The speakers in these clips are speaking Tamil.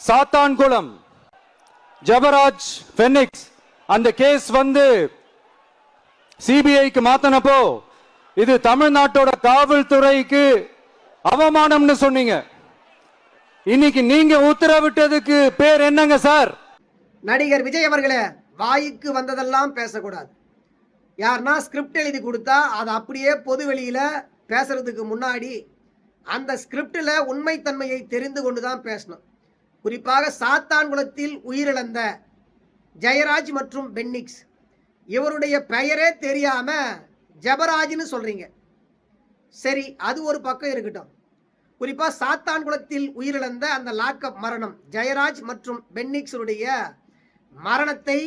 சாத்தான்குளம். ஜபராஜ் பெனிக்ஸ் அந்த கேஸ் வந்து சிபிஐக்கு மாத்தனப்போ இது தமிழ்நாட்டோட காவல்துறைக்கு அவமானம்னு சொன்னீங்க. இன்னைக்கு நீங்க உத்தரவிட்டதுக்கு பேர் என்னங்க சார்? நடிகர் விஜய் அவர்களே வாய்க்கு வந்ததெல்லாம் பேசக்கூடாது. யாருன்னா ஸ்கிரிப்ட் எழுதி கொடுத்தா அதை அப்படியே பொது வெளியில பேசுறதுக்கு முன்னாடி அந்த ஸ்கிரிப்டில் உண்மைத்தன்மையை தெரிந்து கொண்டு தான் பேசணும். குறிப்பாக சாத்தான்குளத்தில் உயிரிழந்த ஜெயராஜ் மற்றும் பென்னிக்ஸ். இவருடைய பெயரே தெரியாம ஜபராஜ்னு சொல்றீங்க. சரி அது ஒரு பக்கம் இருக்கட்டும். குறிப்பா சாத்தான்குளத்தில் உயிரிழந்த அந்த லாக்அப் மரணம் ஜெயராஜ் மற்றும் பென்னிக்ஸுடைய மரணத்தை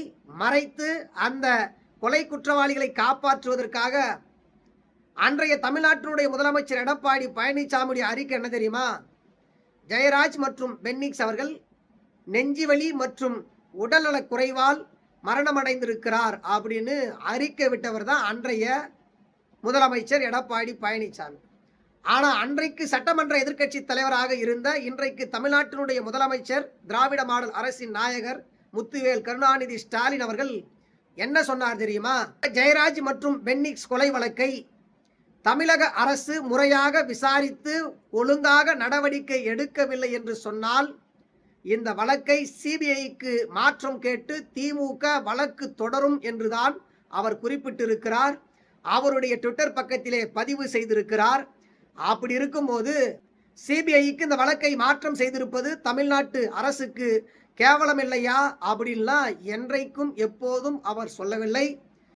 மறைத்து அந்த கொலை குற்றவாளிகளை காப்பாற்றுவதற்காக அன்றைய தமிழ்நாட்டினுடைய முதலமைச்சர் எடப்பாடி பழனிசாமியுடைய அறிக்கை என்ன தெரியுமா? ஜெயராஜ் மற்றும் பென்னிக்ஸ் அவர்கள் நெஞ்சுவலி மற்றும் உடல்நலக் குறைவால் மரணமடைந்திருக்கிறார் அப்படின்னு அறிக்கை விட்டவர் தான் அன்றைய முதலமைச்சர் எடப்பாடி பழனிசாமி. ஆனால் அன்றைக்கு சட்டமன்ற எதிர்க்கட்சி தலைவராக இருந்த இன்றைக்கு தமிழ்நாட்டினுடைய முதலமைச்சர் திராவிட மாடல் அரசின் நாயகர் முத்துவேல் கருணாநிதி ஸ்டாலின் அவர்கள் என்ன சொன்னார் தெரியுமா? ஜெயராஜ் மற்றும் பென்னிக்ஸ் கொலை வழக்கை தமிழக அரசு முறையாக விசாரித்து ஒழுங்காக நடவடிக்கை எடுக்கவில்லை என்று சொன்னால் இந்த வழக்கை சிபிஐக்கு மாற்றம் கேட்டு திமுக வழக்கு தொடரும் என்றுதான் அவர் குறிப்பிட்டிருக்கிறார். அவருடைய ட்விட்டர் பக்கத்திலே பதிவு செய்திருக்கிறார். அப்படி இருக்கும்போது சிபிஐக்கு இந்த வழக்கை மாற்றம் செய்திருப்பது தமிழ்நாட்டு அரசுக்கு கேவலம் இல்லையா அப்படின்லாம் என்றைக்கும் எப்போதும் அவர் சொல்லவில்லை.